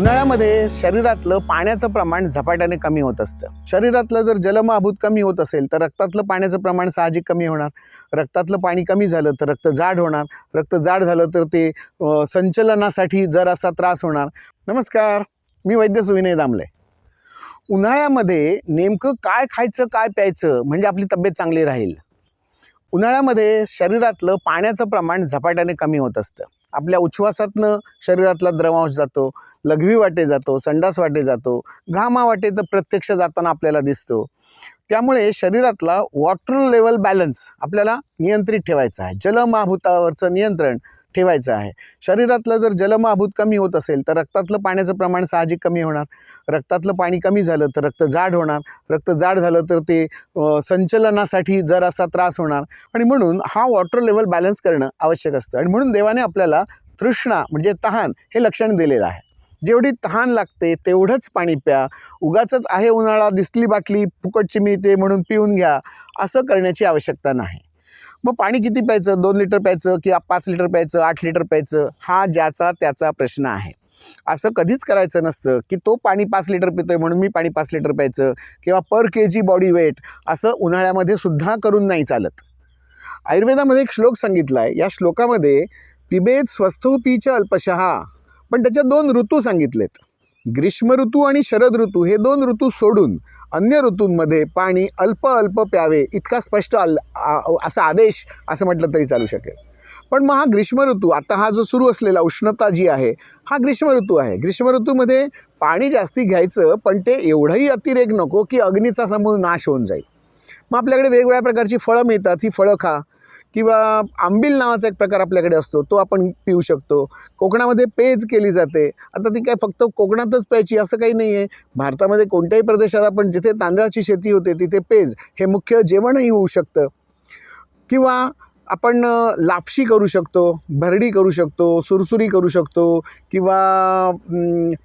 उन्हाळ्यामध्ये शरीरातलं पाण्याचं प्रमाण झपाट्याने कमी होत असतं. शरीरातलं जर जलमहाभूत कमी होत असेल तर रक्तातलं पाण्याचं प्रमाण साहजिक कमी होणार. रक्तातलं पाणी कमी झालं तर रक्त जाड होणार. रक्त जाड झालं तर ते संचलनासाठी जरासा त्रास होणार. नमस्कार मी वैद्य सुविनय दामले. उन्हाळ्यामध्ये नेमकं काय खायचं काय प्यायचं म्हणजे आपली तब्येत चांगली राहील. उन्हाळ्यामध्ये शरीरातलं पाण्याचं प्रमाण झपाट्याने कमी होत असतं. आपल्या उच्छ्वासातनं शरीरातला द्रवांश जातो लघवी वाटे जातो संडास वाटे जातो घामा वाटे तर प्रत्यक्ष जाताना आपल्याला दिसतो. त्यामुळे शरीरातला वॉटर लेवल बॅलन्स आपल्याला नियंत्रित ठेवायचा आहे. जलमहाभूतावरचं नियंत्रण ठेवायचं आहे. शरीरातलं जर जलमहाभूत कमी होत असेल तर रक्तातलं पाण्याचं प्रमाण साहजिक कमी होणार. रक्तातलं पाणी कमी झालं तर रक्त जाड होणार. रक्त जाड झालं तर ते संचलनासाठी संचलनासाठी जरासा त्रास होणार. आणि म्हणून हा वॉटर लेवल बॅलन्स करणं आवश्यक असतं. आणि म्हणून देवाने आपल्याला तृष्णा म्हणजे तहान हे लक्षण दिलेलं आहे. जेवढी तहान लागते तेवढंच पाणी प्या. उगाचंच आहे उन्हाळा दिसली बाटली फुकटची मिळते म्हणून पिऊन घ्या. असं करण्याची आवश्यकता नाही. मग पाणी किती प्यायचं? दोन लिटर प्यायचं किंवा पाच लिटर प्यायचं आठ लिटर प्यायचं? हा ज्याचा त्याचा प्रश्न आहे. असं कधीच करायचं नसतं की तो पाणी पाच लिटर पितोय म्हणून मी पाणी पाच लिटर प्यायचं किंवा पर के जी बॉडी वेट असं उन्हाळ्यामध्ये सुद्धा करून नाही चालत. आयुर्वेदामध्ये एक श्लोक सांगितला आहे या श्लोकामध्ये पिबेत स्वस्थोपीच अल्पशहा पण त्याच्यात दोन ऋतू सांगितलेत. ग्रीष्म ऋतू आणि शरद ऋतू हे दोन ऋतू सोडून अन्य ऋतूंमध्ये पाणी अल्प अल्प प्यावे इतका स्पष्ट अल असा आदेश असं म्हटलं तरी चालू शकेल. पण मग हा ग्रीष्म ऋतू आता हा जो सुरू असलेला उष्णता जी आहे हा ग्रीष्म ऋतू आहे. ग्रीष्म ऋतूमध्ये पाणी जास्ती घ्यायचं पण ते एवढंही अतिरेक नको की अग्नीचा समूळ नाश होऊन जाईल. मग आपल्याकडे वेगवेगळ्या प्रकारची फळं मिळतात ही फळं खा. किंवा आंबील नावाचा एक प्रकार आपल्याकडे असतो तो आपण पिऊ शकतो. कोकणामध्ये पेज केली जाते. आता ती काय फक्त कोकणातच प्यायची असं काही नाही आहे भारतामध्ये कोणत्याही प्रदेशात आपण जिथे तांदळाची शेती होते तिथे पेज हे मुख्य जेवणही होऊ शकतं. किंवा आपण लापशी करू शकतो भरडी करू शकतो सुरसुरी करू शकतो किंवा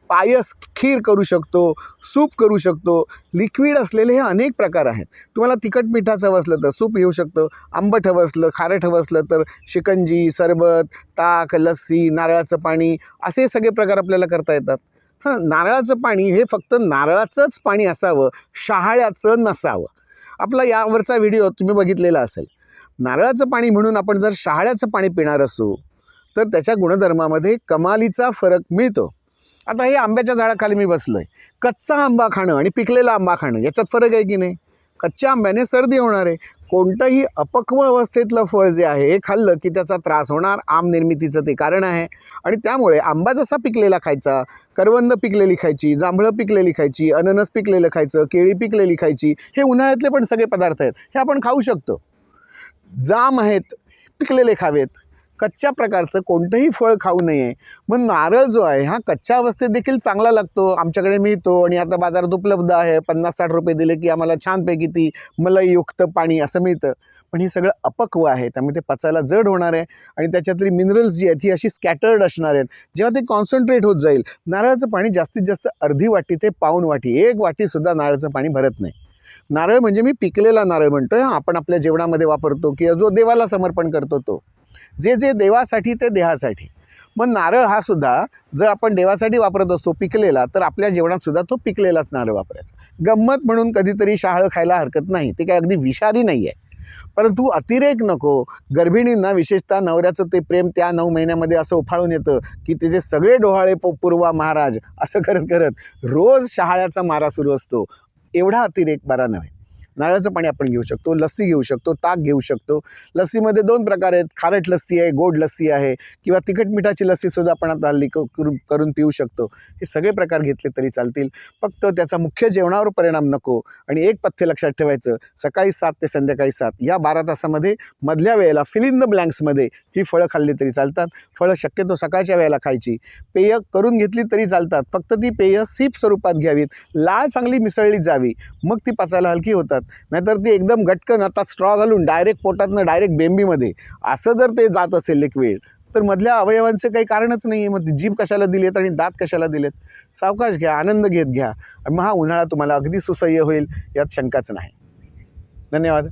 पायस खीर करू शकतो सूप करू शकतो. लिक्विड असलेले हे अनेक प्रकार आहेत. तुम्हाला तिखट मिठाचं हवं असलं तर सूप येऊ शकतो आंबट हवं असलं खारट हवं असलं तर शिकंजी सरबत ताक लस्सी नारळाचं पाणी असे सगळे प्रकार आपल्याला करता येतात. हां नारळाचं पाणी हे फक्त नारळाचंच पाणी असावं शहाळ्याचं नसावं. आपला यावरचा व्हिडिओ तुम्ही बघितलेला असेल. नारळाचं पाणी म्हणून आपण जर शहाळ्याचं पाणी पिणार असू तर त्याच्या गुणधर्मामध्ये कमालीचा फरक मिळतो. आता हे आंब्याच्या झाडाखाली मी बसलो आहे कच्चा आंबा खाणं आणि पिकलेला आंबा खाणं याच्यात फरक आहे की नाही? कच्च्या आंब्याने सर्दी होणार आहे. कोणतंही अपक्व अवस्थेतलं फळ जे आहे हे खाल्लं की त्याचा त्रास होणार आम निर्मितीचं ते कारण आहे. आणि त्यामुळे आंबा जसा पिकलेला खायचा करवंद पिकलेली खायची जांभळं पिकलेली खायची अननस पिकलेलं खायचं केळी पिकलेली खायची हे उन्हाळ्यातले पण सगळे पदार्थ आहेत हे आपण खाऊ शकतो. जाम आहेत पिकलेले खावेत. कच्च्या प्रकारचं कोणतंही फळ खाऊ नये. मग नारळ जो आहे हा कच्च्या अवस्थेत देखील चांगला लागतो. आमच्याकडे मिळतो आणि आता बाजारात उपलब्ध आहे. पन्नास साठ रुपये दिले की आम्हाला छानपैकी ती मलईयुक्त पाणी असं मिळतं. पण हे सगळं अपक्व आहे. त्यामुळे ते पचायला जड होणार आहे आणि त्याच्यातली मिनरल्स जी आहेत ही अशी स्कॅटर्ड असणार आहेत. जेव्हा ते कॉन्सन्ट्रेट होत जाईल नारळाचं पाणी जास्तीत जास्त अर्धी वाटी ते पाऊण वाटी एक वाटीसुद्धा नारळाचं पाणी भरत नाही. नारळ म्हणजे मी पिकलेला नारळ म्हणतोय आपण आपल्या जेवणामध्ये वापरतो किंवा जो देवाला समर्पण करतो तो. जे जे देवासाठी ते देहासाठी. मग नारळ हा सुद्धा जर आपण देवासाठी वापरत असतो पिकलेला तर आपल्या जेवणात सुद्धा तो पिकलेलाच नारळ वापरायचा. गंमत म्हणून कधीतरी शहाळं खायला हरकत नाही ते काय अगदी विषारी नाही आहे परंतु अतिरेक नको. गर्भिणींना विशेषतः नवऱ्याचं ते प्रेम त्या नऊ महिन्यामध्ये असं उफाळून येतं की तिचे सगळे डोहाळे पूर्वा महाराज असं करत करत रोज शहाळ्याचा मारा सुरू असतो. एवढा अतिरेक बरा नव्हे. नारळाचं पाणी आपण घेऊ शकतो लस्सी घेऊ शकतो ताक घेऊ शकतो. लस्सीमध्ये दोन प्रकार आहेत खारट लस्सी आहे गोड लस्सी आहे किंवा तिखट मिठाची लस्सीसुद्धा आपण आता हल्ली करून करून पिऊ शकतो. हे सगळे प्रकार घेतले तरी चालतील. फक्त त्याचा मुख्य जेवणावर परिणाम नको. आणि एक पथ्य लक्षात ठेवायचं सकाळी सात ते संध्याकाळी सात या बारा तासामध्ये मधल्या वेळेला फिल इन द ब्लँक्समध्ये ही फळं खाल्ली तरी चालतात. फळं शक्यतो सकाळच्या वेळेला खायची. पेय करून घेतली तरी चालतात. फक्त ती पेय सीप स्वरूपात घ्यावीत. लाळ चांगली मिसळली जावी. मग ती पचायला हलकी होतात. नाहीतर ती एकदम गटकन आता स्ट्रॉ घालून डायरेक्ट पोटातनं डायरेक्ट बेंबीमध्ये. असं जर ते जात असेल लिक्विड तर मधल्या अवयवांचं काही कारणच नाही आहे मग ती जीभ कशाला दिलेत आणि दात कशाला दिलेत? सावकाश घ्या आनंद घेत घ्या. मग हा उन्हाळा तुम्हाला अगदी सुसह्य होईल यात शंकाच नाही. धन्यवाद.